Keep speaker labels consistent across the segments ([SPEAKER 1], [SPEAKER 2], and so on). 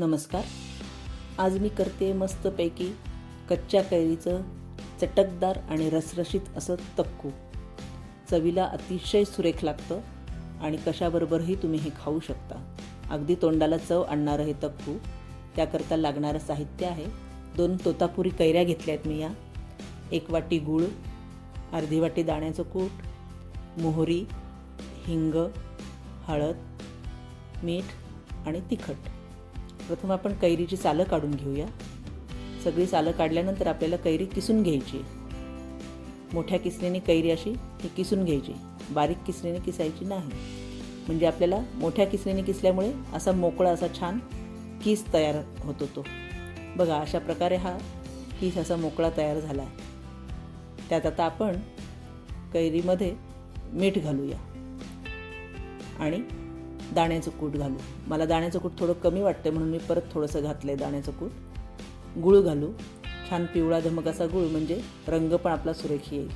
[SPEAKER 1] नमस्कार. आज मी करते मस्तपैकी कच्च्या कैरीचं चटकदार आणि रसरशीत असं तक्कू. चवीला अतिशय सुरेख लागतं आणि कशाबरोबरही तुम्ही हे खाऊ शकता. अगदी तोंडाला चव आणणारं हे तक्कू. त्याकरता लागणारं साहित्य आहे. दोन तोतापुरी कैऱ्या घेतल्या आहेत मी या. एक वाटी गूळ अर्धी वाटी दाण्याचं कूट मोहरी हिंग हळद मीठ आणि तिखट. प्रथम आपण कैरीची सालं काढून घेऊया. सगळी सालं काढल्यानंतर आपल्याला कैरी किसून घ्यायची मोठ्या किसणीने कैरी अशी ही किसून घ्यायची. बारीक किसणीने किसायची नाही. म्हणजे आपल्याला मोठ्या किसणीने किसल्यामुळे असा मोकळा असा छान किस तयार होतो तो. बघा अशा प्रकारे हा किस असा मोकळा तयार झाला आहे. त्यात आता आपण कैरीमध्ये मीठ घालूया. आणि दाण्याचं कूट घालू. मला दाण्याचं कूट थोडं कमी वाटतं म्हणून मी परत थोडंसं घातलं आहे दाण्याचं कूट. गुळ घालू. छान पिवळा धमक असा गुळ म्हणजे रंग पण आपला सुरेख येईल.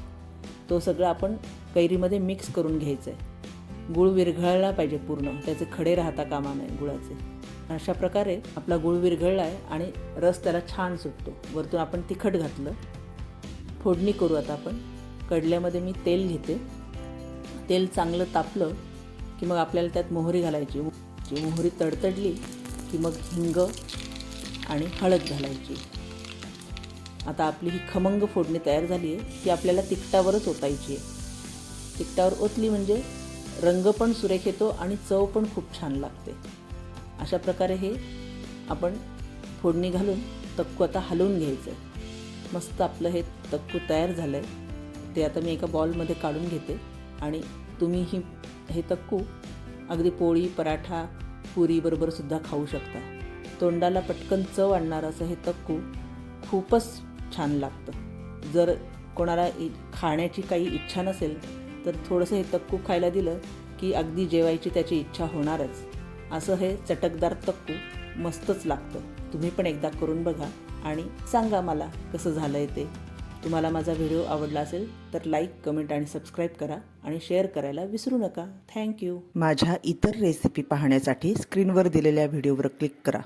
[SPEAKER 1] तो सगळं आपण कैरीमध्ये मिक्स करून घ्यायचं आहे गुळ विरघळला पाहिजे पूर्ण. त्याचे खडे राहता कामा नये गुळाचे. अशा प्रकारे आपला गुळ विरघळला आहे आणि रस त्याला छान सुटतो. वरतून आपण तिखट घातलं. फोडणी करू आता आपण. कडल्यामध्ये मी तेल घेते. तेल चांगलं तापलं. की मग आपल्याला त्यात मोहरी घालायची. जी मोहरी तडतडली की मग हिंग आणि हळद घालायची. आता आपली ही खमंग फोडणी तयार झाली आहे ती आपल्याला तिखटावरच ओतायची आहे. तिखटावर ओतली म्हणजे रंग पण सुरेख येतो आणि चव पण खूप छान लागते. अशा प्रकारे हे आपण फोडणी घालून तक्कू आता हलवून घ्यायचं आहे मस्त आपलं हे तक्कू तयार झालं आहे ते आता मी एका बॉलमध्ये काढून घेते. आणि तुम्ही ही हे तक्कू अगदी पोळी पराठा पुरीबरोबरसुद्धा खाऊ शकता. तोंडाला पटकन चव आणणारं असं हे तक्कू खूपच छान लागतं. जर कोणाला इ खाण्याची काही इच्छा नसेल तर थोडंसं हे तक्कू खायला दिलं की अगदी जेवायची त्याची इच्छा होणारच. असं हे चटकदार तक्कू मस्तच लागतं. तुम्ही पण एकदा करून बघा आणि सांगा मला कसं झालं आहे ते. तुम्हाला माझा व्हिडिओ आवडला असेल तर लाईक कमेंट आणि सबस्क्राईब करा आणि शेअर करायला विसरू नका. थँक्यू माझ्या इतर रेसिपी पाहण्यासाठी स्क्रीनवर दिलेल्या व्हिडिओवर क्लिक करा.